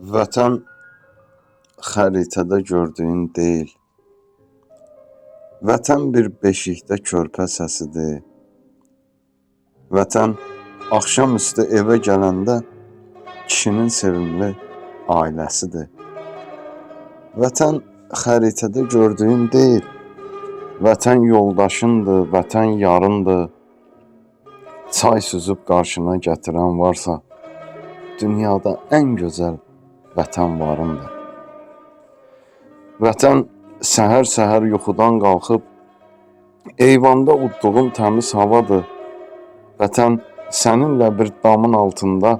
Vətən xəritədə gördüyün deyil. Vətən bir beşikdə körpə səsidir. Vətən axşamüstü evə gələndə kişinin sevimli ailəsidir. Vətən xəritədə gördüyün deyil. Vətən yoldaşındır, vətən yarındır. Çay süzüb qarşına gətirən varsa, dünyada ən gözəl vətən varındır. Vətən səhər-səhər yuxudan qalxıb eyvanda udduğun təmiz havadır. Vətən səninlə bir damın altında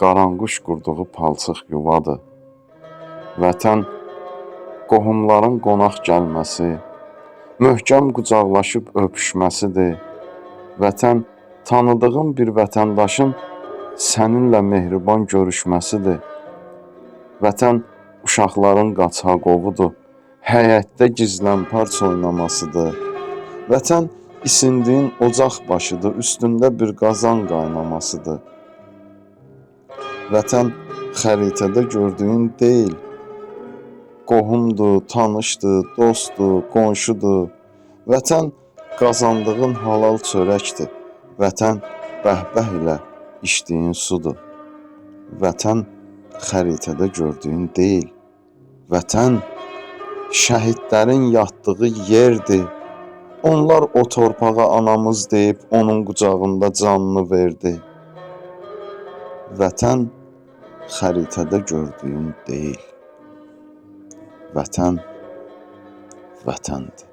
qaranquş qurduğu palçıq yuvadır. Vətən qohumların qonaq gəlməsi, möhkəm qucaqlaşıb öpüşməsidir. Vətən tanıdığın bir vətəndaşın səninlə mehriban görüşməsidir. Vətən uşaqların qaçaq-qovudur, həyətdə gizlənpaç oynamasıdır. Vətən isindiyin ocaq başıdır, üstündə bir qazan qaynamasıdır. Vətən xəritədə gördüyün deyil, qohumdur, tanışdır, dostdur, qonşudur. Vətən qazandığın halal çörəkdir. Vətən bəh-bəh ilə içdiyin sudur. Vətən xəritədə gördüyün deyil, vətən şəhidlərin yatdığı yerdir. Onlar o torpağa anamız deyib onun qucağında canını verdi. Vətən xəritədə gördüyün deyil, vətən vətəndir.